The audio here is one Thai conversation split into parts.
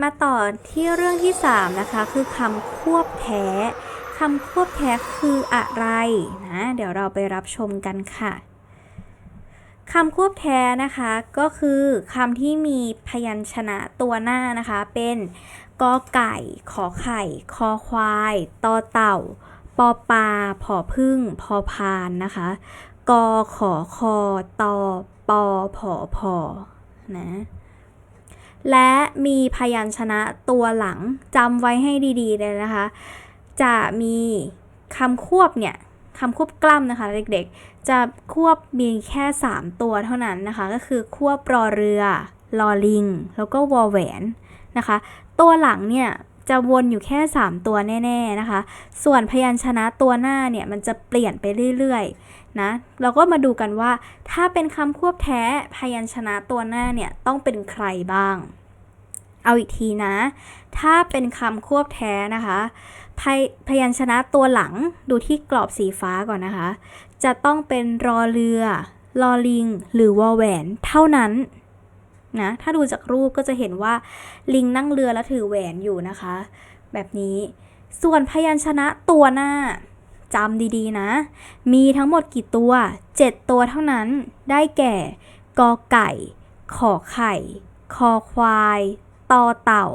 มาต่อที่เรื่องที่ 3 นะคะ คือคำควบแท้คำควบแท้คืออะไรนะเดี๋ยวเราไปรับชมกันค่ะคำควบแท้นะคะก็คือคำที่มีพยัญชนะตัวหน้านะคะ เป็นกอไก่ ขอไข่ คอควายตอเต่า ปอปลาผอพึ่ง พอพานนะคะกอขอคอตอปอผอพอนะ และมีพยัญชนะตัวหลังจำไว้ให้ดีๆเลยนะคะ จะมีคำควบเนี่ยคำควบกล้ำนะคะเด็กๆ จะควบมีแค่ 3 ตัวเท่านั้นนะคะ ก็คือควบรอเรือลอลิง แล้วก็วอแหวนนะคะ ตัวหลังเนี่ยจะวนอยู่แค่ 3 ตัวแน่ๆนะคะ ส่วนพยัญชนะตัวหน้าเนี่ยมันจะเปลี่ยนไปเรื่อยๆนะ เราก็มาดูกันว่าถ้าเป็นคำควบแท้พยัญชนะตัวหน้าเนี่ยต้องเป็นใครบ้าง เอาอีกทีนะ ถ้าเป็นคำควบแท้นะคะพยพยัญชนะตัวหลังดูที่กรอบสีฟ้าก่อนนะคะ จะต้องเป็นรอเรือลอลิง หรือวอแหวนเท่านั้นนะ ถ้าดูจากรูปก็จะเห็นว่าลิงนั่งเรือแล้วถือแหวนอยู่นะคะ แบบนี้ ส่วนพยัญชนะตัวหน้าจำดีๆนะ มีทั้งหมดกี่ตัว 7 ตัวเท่านั้น ได้แก่ กอไก่ ขอไข่ คอควาย ตอเต่า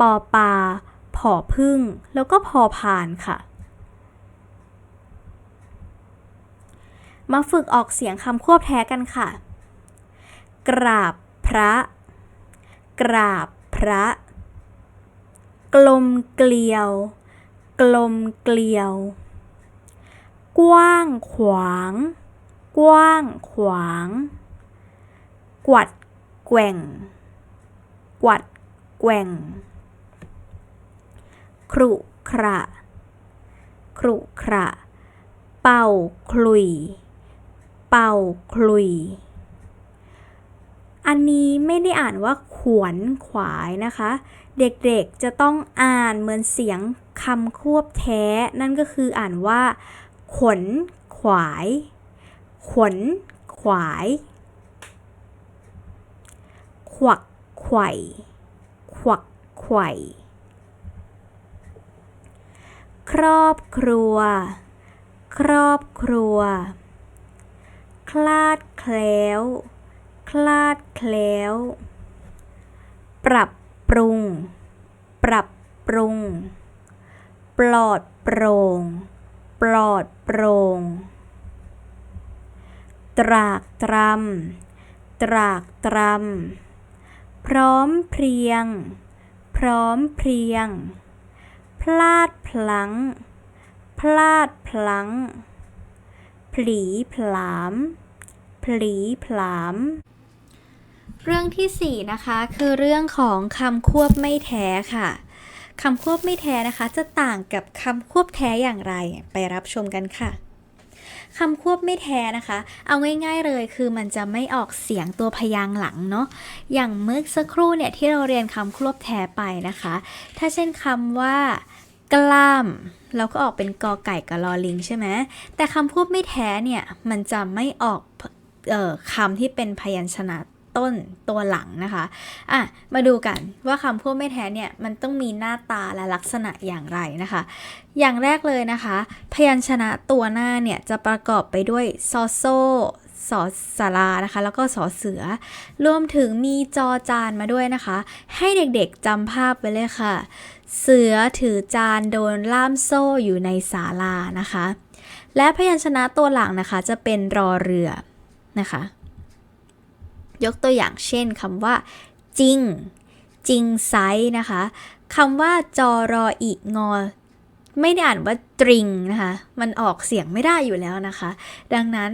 ปอปลาผอพึ่ง แล้วก็พอพานค่ะ มาฝึกออกเสียงคำควบแท้กันค่ะ กราบพระ กราบพระ กลมเกลียว กลมเกลียว กว้างขวาง กว้างขวาง กวัดแกว่ง กวัด แกว่ง ครุขระ ครุขระ เป่าคลุย เป่าคลุย อันนี้ไม่ได้อ่านว่าขวนขวายนะคะ เด็กๆจะต้องอ่านเหมือนเสียงคำควบแท้ นั่นก็คืออ่านว่า ขน ขวาย ขน ขวาย ขวักไขว่ ขวักไข่ครอบครัว ครอบครัว คลาดแคล้ว คลาดแคล้ว ปรับปรุง ปรับปรุง ปลอดโปร่ง ปลอดโปร่ง ตรากตรำ ตรากตรำ พร้อมเพรียง พร้อมเพรียง พลาดพลั้ง พลาดพลั้ง ผลีผลาม ผลีผลาม เรื่องที่ 4 นะคะ คือเรื่องของคำควบไม่แท้ค่ะคำควบไม่แท้นะคะ จะต่างกับคำควบแท้อย่างไร ไปรับชมกันค่ะ คำควบไม่แท้นะคะ เอาง่าย ๆเลยคือมันจะไม่ออกเสียงตัวพยางหลังเนาะอย่างเมื่อสักครู่เนี่ยที่เราเรียนคำควบแท้ไปนะคะ ถ้าเช่นคำว่ากล้ามเราก็ออกเป็นกอไก่กับลอลิงใช่ไหมแต่คำควบไม่แท้เนี่ย มันจะไม่ออกออคำที่เป็นพยัญชนะ ต้นตัวหลังนะคะอะมาดูกันว่าคำพูดไม่แท้เนี่ยมันต้องมีหน้าตาและลักษณะอย่างไรนะคะ อย่างแรกเลยนะคะ พยัญชนะตัวหน้าเนี่ยจะประกอบไปด้วยซอโซสอสารานะคะ แล้วก็สอเสือ รวมถึงมีจอจานมาด้วยนะคะ ให้เด็กๆจำภาพไปเลยค่ะ เสือถือจานโดนล่ามโซ่อยู่ในศาลานะคะ และพยัญชนะตัวหลังนะคะจะเป็นรอเรือนะคะ ยกตัวอย่างเช่นคำว่า จริง จริงไซนะคะคำว่าจอรออีงอ ไม่ได้อ่านว่าตริงนะคะ มันออกเสียงไม่ได้อยู่แล้วนะคะ ดังนั้น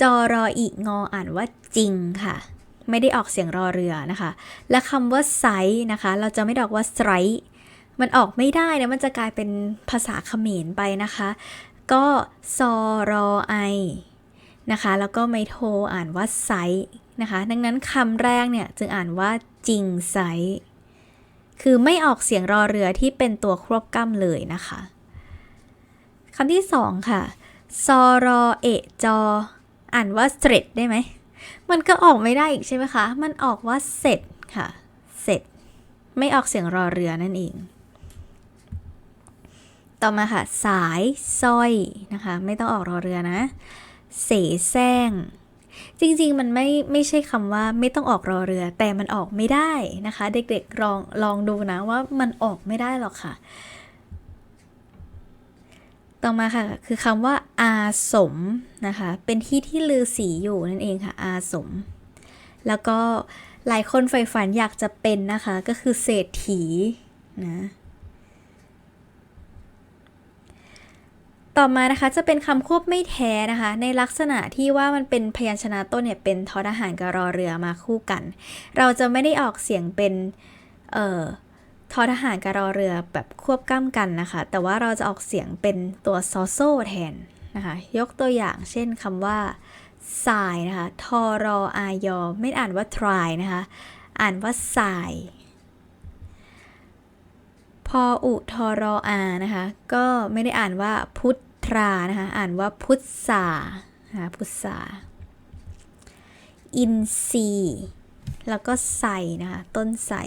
จอรออีงออ่านว่าจริงค่ะ ไม่ได้ออกเสียงรอเรือนะคะ และคำว่าไซนะคะ เราจะไม่ดอกว่าไซมันออกไม่ได้นะ มันจะกลายเป็นภาษาเขมรไปนะคะ ก็ซอรอไอ นะคะ แล้วก็ไม่โทอ่านว่าไซนะคะ ดังนั้นคำแรกเนี่ยจึงอ่านว่าจริงไซคือไม่ออกเสียงรอเรือที่เป็นตัวครบกล้ำเลยนะคะคำที่สองค่ะซอรอเอจอ อ่านว่าเสร็จได้ไหม มันก็ออกไม่ได้อีกใช่ไหมคะ มันออกว่าเสร็จค่ะ เสร็จ ไม่ออกเสียงรอเรือนั่นเอง ต่อมาค่ะ สายสร้อยนะคะ ไม่ต้องออกรอเรือนะ เสแสร้ง จริงๆ มันไม่ไม่ใช่คำว่าไม่ต้องออกรอเรือ แต่มันออกไม่ได้นะคะ เด็กๆลองลองดูนะว่ามันออกไม่ได้หรอกค่ะ ต่อมาค่ะ คือคำว่าอาสมนะคะ เป็นที่ที่ลือสีอยู่นั่นเองค่ะ อาสม แล้วก็หลายคนใฝ่ฝันอยากจะเป็นนะคะ ก็คือเศรษฐีนะ ต่อมานะคะจะเป็นคำควบไม่แท้นะคะ ในลักษณะที่ว่ามันเป็นพยัญชนะต้นเนี่ยเป็นทอทหารกับรอเรือมาคู่กัน เราจะไม่ได้ออกเสียงเป็นเอ่อทอทหารกับรอเรือแบบควบกล้ำกันนะคะ แต่ว่าเราจะออกเสียงเป็นตัวซอโซแทนนะคะ ยกตัวอย่างเช่นคำว่าสายนะคะ ทอรออายอ ไม่อ่านว่า try นะคะ อ่านว่าสาย พออุทอรออานะคะ ก็ไม่ได้อ่านว่าพุทธ รานะคะ อ่านว่าพุทธานะคะพุทธาอินทรีแล้วก็ใส่นะคะ ต้นใส่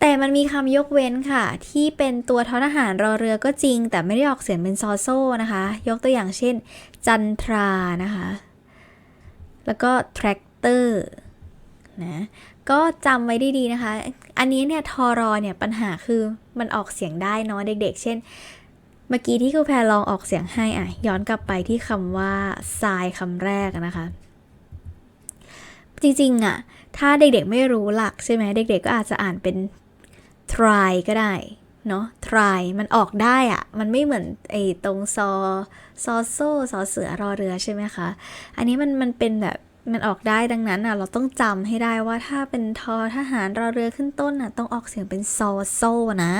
แต่มันมีคำยกเว้นค่ะ ที่เป็นตัวทอทหารรอเรือก็จริง แต่ไม่ได้ออกเสียงเป็นซอโซ่นะคะ ยกตัวอย่างเช่น จันทรานะคะ แล้วก็แทรกเตอร์นะก็จำไว้ดีๆนะคะ อันนี้เนี่ยทอรอเนี่ยปัญหาคือมันออกเสียงได้เนาะเด็กๆ เช่น มื่อกี้ที่ครูแพรลองออกเสียงให้อะย้อนกลับไปที่คำว่าทรายคำแรกนะคะ จริงๆอะถ้าเด็กๆไม่รู้หลักใช่ไหมเด็กๆก็อาจจะอ่านเป็น try ก็ได้เนาะ try มันออกได้อะมันไม่เหมือนไอ้ตรงซอซอโซ่ซอเสือรอเรือใช่ไหมคะ อันนี้มันมันเป็นแบบมันออกได้ดังนั้นอะเราต้องจำให้ได้ว่าถ้าเป็นทอทหารรอเรือขึ้นต้นอะต้องออกเสียงเป็นซอโซ่นะ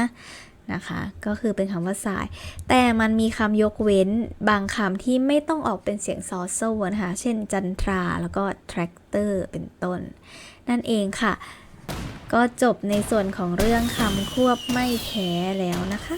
นะคะ ก็คือเป็นคำว่าสาย แต่มันมีคำยกเว้นบางคำที่ไม่ต้องออกเป็นเสียงซอโซ่นะคะ เช่นจันทราแล้วก็แทรกเตอร์เป็นต้น นั่นเองค่ะ ก็จบในส่วนของเรื่องคำควบไม่แท้แล้วนะคะ